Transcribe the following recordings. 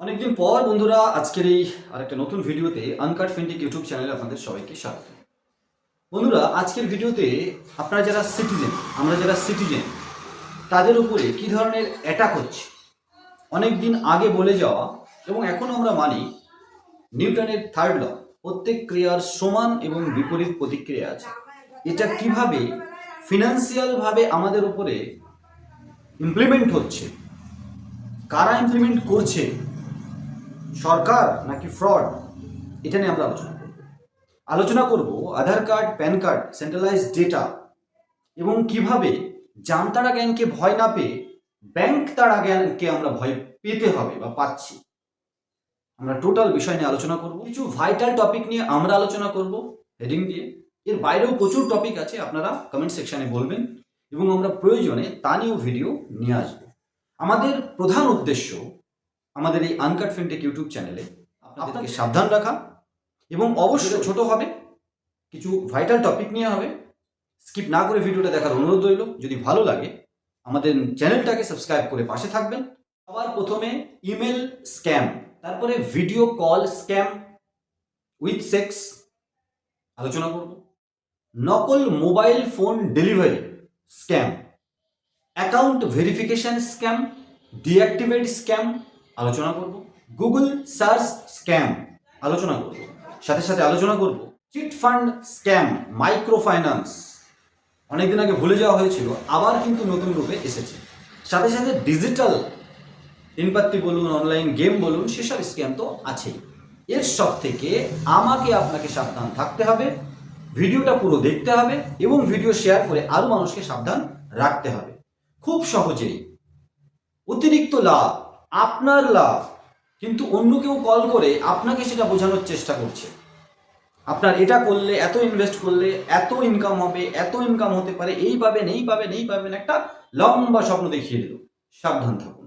অনেকদিন পর বন্ধুরা, আজকের এই আরেকটা নতুন ভিডিওতে আনকাট ফেন্টিক ইউটিউব চ্যানেলে আপনাদের সবাইকে স্বাগত। বন্ধুরা, আজকের ভিডিওতে আপনারা যারা সিটিজেন আমরা যারা সিটিজেন তাদের উপরে কি ধরনের অ্যাটাক হচ্ছে? অনেক দিন আগে বলে যাওয়া এবং এখনও আমরা মানি, নিউটনের থার্ড ল প্রত্যেক ক্রিয়ার সমান এবং বিপরীত প্রতিক্রিয়া আছে। এটা কীভাবে ফিনান্সিয়ালভাবে আমাদের উপরে ইমপ্লিমেন্ট হচ্ছে? কারা ইমপ্লিমেন্ট করছে? সরকার নাকি ফ্রড এটা নিয়ে আমরা আলোচনা করব। আলোচনা করব Aadhaar card, PAN card centralise data এবং কীভাবে জামতারা জ্ঞানকে ভয় না পেয়ে ব্যাংক তারা জ্ঞানকে আমরা ভয় পেতে হবে বা পাচ্ছি। আমরা টোটাল বিষয় নিয়ে আলোচনা করব। কিছু ভাইটাল টপিক নিয়ে আমরা আলোচনা করব হেডিং দিয়ে। এর বাইরেও প্রচুর টপিক আছে, আপনারা কমেন্ট সেকশনে বলবেন এবং আমরা প্রয়োজনে তা নিয়েও ভিডিও নিয়ে আসব। আমাদের প্রধান উদ্দেশ্য আমাদের এই আনকাট ফিনটেক ইউটিউব চ্যানেলে আপনাদেরকে সাবধান রাখা এবং অবশ্যই ছোট হবে কিছু ভাইটাল টপিক নিয়ে হবে। স্কিপ না করে ভিডিওটা দেখার অনুরোধ রইল। যদি ভালো লাগে আমাদের চ্যানেলটাকে সাবস্ক্রাইব করে পাশে থাকবেন। আবার প্রথমে ইমেল স্ক্যাম তারপরে video call scam with sex আলোচনা করব। নকল mobile phone delivery scam account verification scam deactivate scam আলোচনা করব। গুগল সার্চ স্ক্যাম আলোচনা করব। সাথে সাথে আলোচনা করব। Chit fund scam micro finance অনেকদিন আগে ভুলে যাওয়া হয়েছিল, আবার কিন্তু নতুন রূপে এসেছে। সাথে সাথে ডিজিটাল ইনপাত্তি বলুন অনলাইন গেম বলুন, সেসব স্ক্যাম তো আছেই। এর সব থেকে আমাকে আপনাকে সাবধান থাকতে হবে, ভিডিওটা পুরো দেখতে হবে এবং ভিডিও শেয়ার করে আরও মানুষকে সাবধান রাখতে হবে। খুব সহজেই। অতিরিক্ত লাভ। আপনার লাভ কিন্তু অন্য কেউ কল করে আপনাকে সেটা বোঝানোর চেষ্টা করছে। আপনার এটা করলে এত ইনভেস্ট করলে এত ইনকাম হবে এত ইনকাম হতে পারে এই পাবেন এই পাবেন এই পাবেন একটা লম্বা স্বপ্ন দেখিয়ে দিল। সাবধান থাকুন।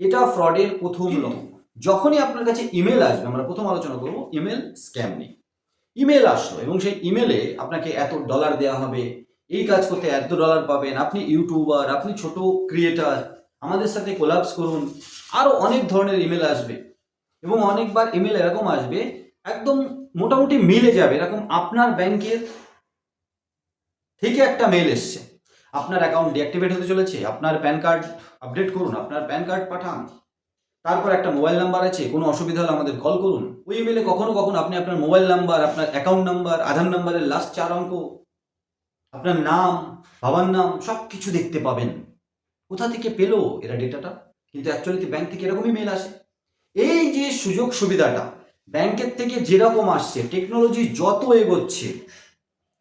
এটা ফ্রডের প্রথম লক্ষণ। যখনই আপনার কাছে ইমেল আসবে আমরা প্রথম আলোচনা করব ইমেল স্ক্যাম নিয়ে। ইমেল আসলো এবং সেই ইমেলে আপনাকে এত ডলার দেওয়া হবে এই কাজ করতে এত ডলার পাবেন আপনি ইউটিউবার আপনি ছোট ক্রিয়েটার আমাদের সাথে কোলাপস করুন। আরও অনেক ধরনের ইমেল আসবে। এবং অনেকবার ইমেল এরকম আসবে, একদম মোটামুটি মিলে যাবে। এরকম আপনার ব্যাংকের থেকে একটা মেল এসছে। আপনার অ্যাকাউন্ট ডিঅ্যাক্টিভেট হতে চলেছে, আপনার প্যান কার্ড আপডেট করুন, আপনার প্যান কার্ড পাঠান। তারপর একটা মোবাইল নাম্বার আছে, কোনো অসুবিধা হলে আমাদের কল করুন। ওই ইমেলে কখনো কখনো আপনি আপনার মোবাইল নাম্বার আপনার অ্যাকাউন্ট নাম্বার আধার নাম্বারের লাস্ট চার অঙ্ক, আপনার নাম, বাবার নাম সব কিছু দেখতে পাবেন। কোথা থেকে পেল এরা ডেটাটা কিন্তু অ্যাকচুয়ালি ব্যাংক থেকে এরকমই মেল আসে। এই যে সুযোগ সুবিধাটা, ব্যাংকের থেকে যেরকম আসছে টেকনোলজি যত এগোচ্ছে,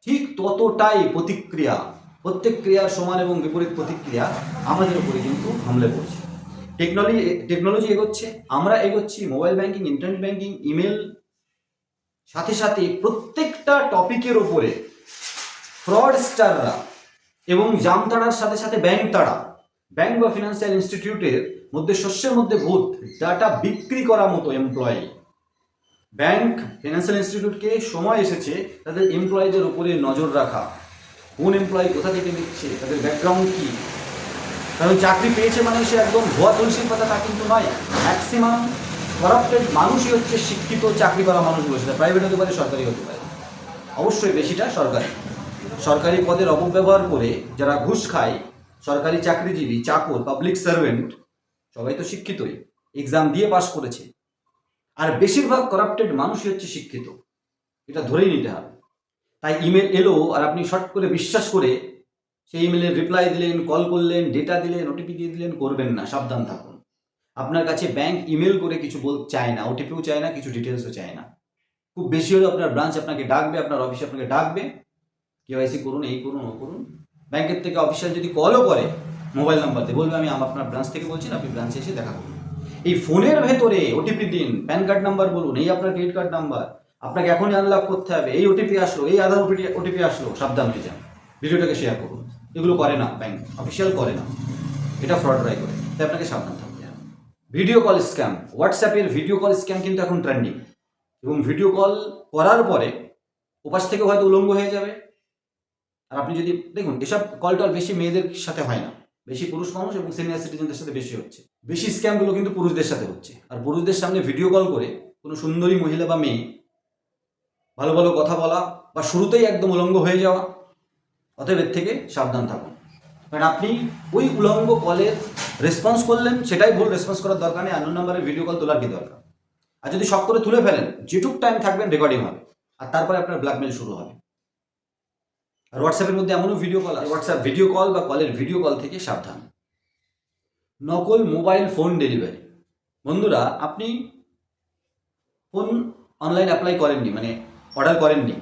ঠিক ততটাই প্রতিক্রিয়া, প্রত্যেক ক্রিয়ার সমান এবং বিপরীত প্রতিক্রিয়া আমাদের উপরে কিন্তু হামলে পড়ছে টেকনোলজি টেকনোলজি এগোচ্ছে, আমরা এগোচ্ছি mobile banking internet banking email সাথে সাথে প্রত্যেকটা টপিকের ওপরে ফ্রডস্টাররা এবং জামতাড়ার সাথে সাথে ব্যাংক তাড়া ব্যাংক বা ফিনান্সিয়াল ইনস্টিটিউটের মধ্যে শস্যের মধ্যে ভূত ডাটা বিক্রি করার মতো এমপ্লয়ি ব্যাংক ফিনান্সিয়াল ইনস্টিটিউটকে সময় এসেছে তাদের এমপ্লয়ীদের উপরে নজর রাখা। কোন এমপ্লয়ি কোথা থেকে নিচ্ছে, তাদের ব্যাকগ্রাউন্ড কী? কারণ চাকরি পেয়েছে মানে সে একদম ভুয়া তুলসীর পাতা তা কিন্তু নয়। ম্যাক্সিমাম করাপ্টেড মানুষই হচ্ছে শিক্ষিত, চাকরি করা মানুষ মানুষগুলো, সেটা প্রাইভেট হতে পারে, সরকারি হতে পারে। অবশ্যই বেশিটা সরকারি। সরকারি পদের অপব্যবহার করে যারা ঘুষ খায় সরকারি চাকরিজীবী, চাকর পাবলিক সার্ভেন্ট সবাই তো শিক্ষিতই। এক্সাম দিয়ে পাশ করেছে। আর বেশিরভাগ করাপ্টেড মানুষই হচ্ছে শিক্ষিত। এটা ধরেই নিতে হবে। তাই ইমেল এলো আর আপনি শর্ট করে বিশ্বাস করে সেই ইমেলের রিপ্লাই দিলেন কল করলেন ডেটা দিলেন ওটিপি দিয়ে দিলেন, করবেন না, সাবধান থাকুন। আপনার কাছে ব্যাংক ইমেল করে কিছু বল চায় না ওটিপিও চায় না, কিছু ডিটেলসও চায় না। খুব বেশি হলে আপনার ব্রাঞ্চ আপনাকে ডাকবে, আপনার অফিসে আপনাকে ডাকবে। কেওয়াইসি করুন, এই করুন, ও করুন। ব্যাংকের থেকে অফিসিয়াল যদি কলও করে মোবাইল নাম্বার দিয়ে বলবে আমি আপনার ব্রাঞ্চ থেকে বলছি না, আপনি ব্রাঞ্চে এসে দেখা করুন। এই ফোনের ভেতরে ওটিপি দিন প্যান কার্ড নাম্বার বলুন এই আপনার ক্রেডিট কার্ড নাম্বার আপনাকে এখনই আনলক করতে হবে এই ওটিপি আসলো এই আধার ওটিপি ওটিপি আসলো সাবধান হয়ে যান। ভিডিওটাকে শেয়ার করুন। এগুলো করে না ব্যাংক অফিসিয়াল করে না। এটা ফ্রডরাই করে তাই আপনাকে সাবধান থাকতে হবে। ভিডিও কল স্ক্যাম হোয়াটসঅ্যাপের ভিডিও কল স্ক্যাম কিন্তু এখন ট্রেন্ডিং এবং ভিডিও কল করার পরে ওপাশ থেকে হয়তো উলঙ্গ হয়ে যাবে। আর আপনি যদি, দেখুন, এসব কল টল বেশি মেয়েদের সাথে হয় না। বেশি পুরুষ মানুষ এবং সিনিয়র সিটিজেনদের সাথে বেশি হচ্ছে। বেশি স্ক্যামগুলো কিন্তু পুরুষদের সাথে হচ্ছে। আর পুরুষদের সামনে ভিডিও কল করে কোনো সুন্দরী মহিলা বা মেয়ে ভালো ভালো কথা বলা বা শুরুতেই একদম উলঙ্গ হয়ে যাওয়া, অতএব এর থেকে সাবধান থাকুন। কারণ আপনি ওই উলঙ্গ কলের রেসপন্স করলেন, সেটাই ভুল রেসপন্স করার দরকার নেই। আন্ন নাম্বারে ভিডিও কল তোলার কি দরকার? আর যদি শখ করে তুলে ফেলেন, যেটুক টাইম থাকবেন রেকর্ডিং হবে। আর তারপরে আপনার ব্ল্যাকমেল শুরু হবে। আর হোয়াটসঅ্যাপের মধ্যে এমনও video call WhatsApp video call বা কলের ভিডিও কল থেকে সাবধান। নকল মোবাইল ফোন ডেলিভারি বন্ধুরা, আপনি ফোন অনলাইন অ্যাপ্লাই করেননি মানে অর্ডার করেননি,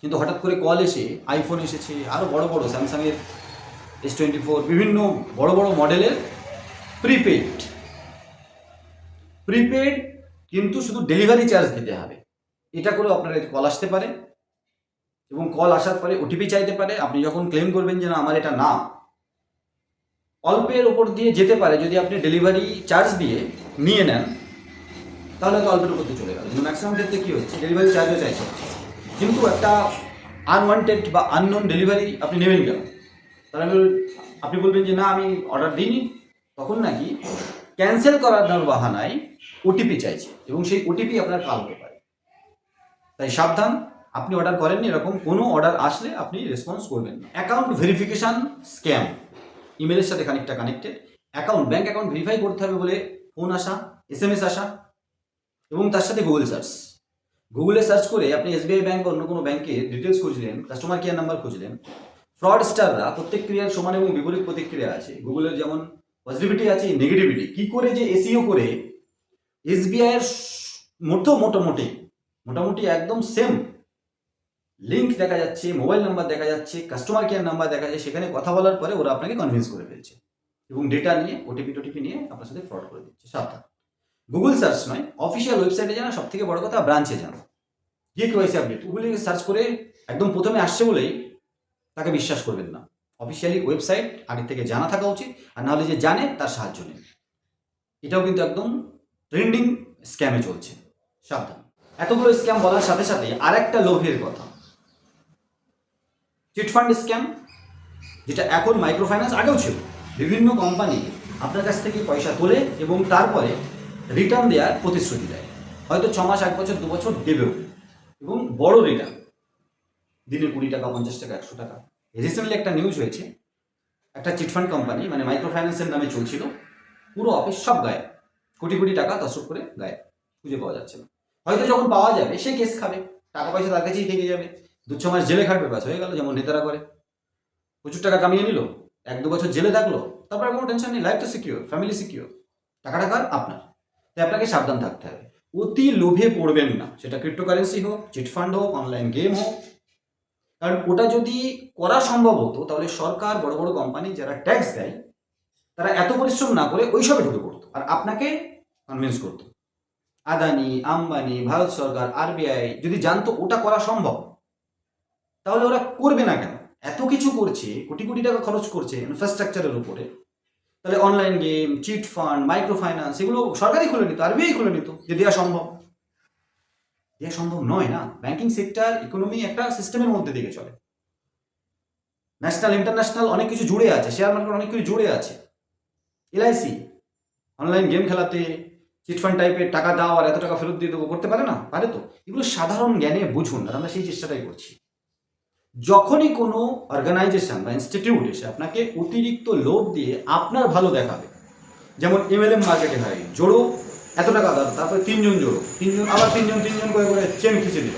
কিন্তু হঠাৎ করে কল এসে আইফোন এসেছে আরও বড় বড় স্যামসাংয়ের এস টোয়েন্টি ফোর বিভিন্ন বড় বড় মডেলের প্রিপেড প্রিপেড কিন্তু শুধু ডেলিভারি চার্জ দিতে হবে। এটা করে আপনার কল আসতে পারে। এবং কল আসার পরে ওটিপি চাইতে পারে, আপনি যখন ক্লেম করবেন যে না আমার এটা না, অল্পের ওপর দিয়ে যেতে পারে, যদি আপনি ডেলিভারি চার্জ দিয়ে নিয়ে নেন, তাহলে তো অল্পের উপর দিয়ে চলে গেল। ম্যাক্সিমাম ক্ষেত্রে কী হচ্ছে? ডেলিভারি চার্জও চাইছে। কিন্তু একটা আনওয়ান্টেড বা আননোন ডেলিভারি আপনি নেবেন কেন? তাহলে আপনি বলবেন যে, না, আমি অর্ডার দিইনি। তখন নাকি ক্যান্সেল করার বাহানায় ওটিপি চাইছে এবং সেই ওটিপি আপনার কাল হতে পারে। তাই সাবধান আপনি অর্ডার করেননি, এরকম কোনো অর্ডার আসলে আপনি রেসপন্স করবেন অ্যাকাউন্ট ভেরিফিকেশান স্ক্যাম ইমেলের সাথে খানিকটা connected account bank account verify করতে হবে বলে ফোন আসা এস এম এস আসা এবং তার সাথে গুগল সার্চ গুগলে সার্চ করে আপনি এসবিআই ব্যাংক বা অন্য কোনো ব্যাংকের ডিটেলস খুঁজলেন কাস্টমার কেয়ার নাম্বার খুঁজলেন। ফ্রড স্টাররা প্রত্যেক ক্রিয়ার সমান এবং বিপরীত প্রতিক্রিয়া আছে। গুগলের যেমন পজিটিভিটি আছে নেগেটিভিটি কি করে যে এসিও করে এসবিআই এর মতো মোটামুটি মোটামুটি একদম সেম লিংক দেখা যাচ্ছে মোবাইল নাম্বার দেখা যাচ্ছে কাস্টমার কেয়ার নাম্বার দেখা যাচ্ছে, সেখানে কথা বলার পরে ওরা আপনাকে কনভিন্স করে ফেলছে এবং ডেটা নিয়ে ওটিপি টোটিপি নিয়ে আপনার সাথে ফ্রড করে দিচ্ছে, সাবধান। গুগল সার্চ নয় অফিসিয়াল ওয়েবসাইটে জানা সব থেকে বড় কথা ব্রাঞ্চে জানো। গিয়ে কেওয়াইসি আপডেট গুগলে সার্চ করে একদম প্রথমে আসছে বলেই তাকে বিশ্বাস করবেন না। অফিসিয়ালি ওয়েবসাইট আগে থেকে জানা থাকা উচিত, আর নাহলে যে জানে তার সাহায্য নেই এটাও কিন্তু একদম ট্রেন্ডিং স্ক্যামে চলছে, সাবধান। এতগুলো স্ক্যাম বলার সাথে সাথে আরেকটা লোভের কথা চিটফান্ড স্ক্যাম যেটা এখন মাইক্রো ফাইন্যান্স আগেও ছিল। বিভিন্ন কোম্পানি আপনার কাছ থেকে পয়সা তোলে এবং তারপরে রিটার্ন দেওয়ার প্রতিশ্রুতি দেয়। হয়তো ছ মাস, এক বছর, দু বছর দেবেও। এবং বড় রিটার্ন দিনে কুড়ি টাকা, পঞ্চাশ টাকা, একশো টাকা। রিসেন্টলি একটা নিউজ হয়েছে, একটা চিটফান্ড কোম্পানি মানে মাইক্রো ফাইন্যান্সের নামে চলছিল, পুরো অফিস সব গায়ে কোটি কোটি টাকা তসর করে গায়ে খুঁজে পাওয়া যাচ্ছে না। হয়তো যখন পাওয়া যাবে, সে কেস খাবে, টাকা পয়সা তার কাছেই থেকে যাবে। দু ছ মাস জেলে খাটবে, ব্যাস, হয়ে গেল, যেমন নেতারা করে। প্রচুর টাকা কামিয়ে নিল, এক দু বছর জেলে থাকল, তারপরে কোনো টেনশন নেই লাইফ তো সিকিউর ফ্যামিলি সিকিউর টাকা টাকার আপনার। তাই আপনাকে সাবধান থাকতে হবে। অতি লোভে পড়বেন না, সেটা ক্রিপ্টোকারেন্সি হোক চিটফান্ড হোক অনলাইন গেম হোক। কারণ ওটা যদি করা সম্ভব হতো, তাহলে সরকার, বড় বড় কোম্পানি যারা ট্যাক্স দেয়, তারা এত পরিশ্রম না করে ওইসবে ঢুকে পড়তো, আর আপনাকে কনভিন্স করতো। আদানি, আম্বানি, ভারত সরকার আরবিআই যদি জানতো ওটা করা সম্ভব তাহলে ওরা করবে না কেন? এত কিছু করছে, কোটি কোটি টাকা খরচ করছে ইনফ্রাস্ট্রাকচারের উপরে। তাহলে online game chit fund micro finance এগুলো সরকারই খুলে নিত, আরবিআই খুলে নিত যে দেওয়া সম্ভব। দেওয়া সম্ভব নয় না? ব্যাংকিং সেক্টর ইকোনমি একটা সিস্টেমের মধ্যে দিকে চলে। ন্যাশনাল ইন্টারন্যাশনাল অনেক কিছু জুড়ে আছে শেয়ার মার্কেট অনেক কিছু জুড়ে আছে। এলআইসি অনলাইন গেম খেলাতে চিটফান্ড টাইপের টাকা দাও আর এত টাকা ফেরত দিয়ে দেবো, করতে পারে না? পারে তো? এগুলো সাধারণ জ্ঞানে বুঝুন, আর আমরা সেই চেষ্টাটাই করছি। যখনই কোনো অর্গানাইজেশন বা ইনস্টিটিউট এসে আপনাকে অতিরিক্ত লোভ দিয়ে আপনার ভালো দেখাবে, যেমন এমএলএম মার্কেটে হয়, জোড়ো, এত টাকা দাও, তারপরে তিনজন জোড়ো, তিনজন, আবার তিনজন তিনজন করে করে চেন খিচে দিল,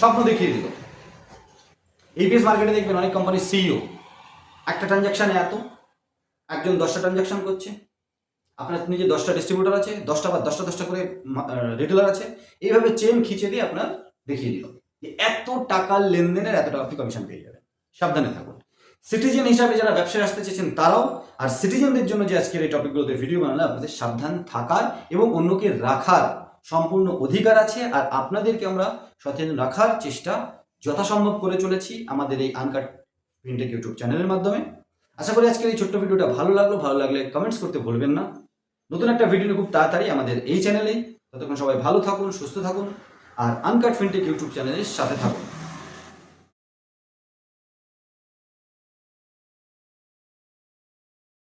স্বপ্ন দেখিয়ে দিল। এইপিএস মার্কেটে দেখবেন অনেক কোম্পানির সিইও একটা ট্রানজ্যাকশানে এত, একজন দশটা ট্রানজ্যাকশন করছে, আপনার নিজে দশটা ডিস্ট্রিবিউটার আছে, দশটা বা দশটা দশটা করে রিটেলার আছে, এইভাবে চেন খিচে দিয়ে আপনার দেখিয়ে দিল। এত টাকার লেনদেনের এত টাকা আপনি কমিশন পেয়ে যাবেন সাবধানে থাকুন। সিটিজেন হিসাবে যারা ব্যবসায় আসতে চেয়েছেন তারাও, আর সিটিজেনদের জন্য যে আজকের এই টপিকগুলোতে ভিডিও বানালে আপনাদের সাবধান থাকার এবং অন্যকে রাখার সম্পূর্ণ অধিকার আছে, আর আপনাদেরকে আমরা সচেতন রাখার চেষ্টা যথাসম্ভব করে চলেছি আমাদের এই আনকাট প্রিন্টেক ইউটিউব চ্যানেলের মাধ্যমে। আশা করি আজকের এই ছোট্ট ভিডিওটা ভালো লাগল। ভালো লাগলে কমেন্টস করতে ভুলবেন না। নতুন একটা ভিডিও খুব তাড়াতাড়ি আমাদের এই চ্যানেলেই ততক্ষণ সবাই ভালো থাকুন, সুস্থ থাকুন। আর আনকাট ফিনটেক ইউটিউব চ্যানেলের সাথে থাকুন।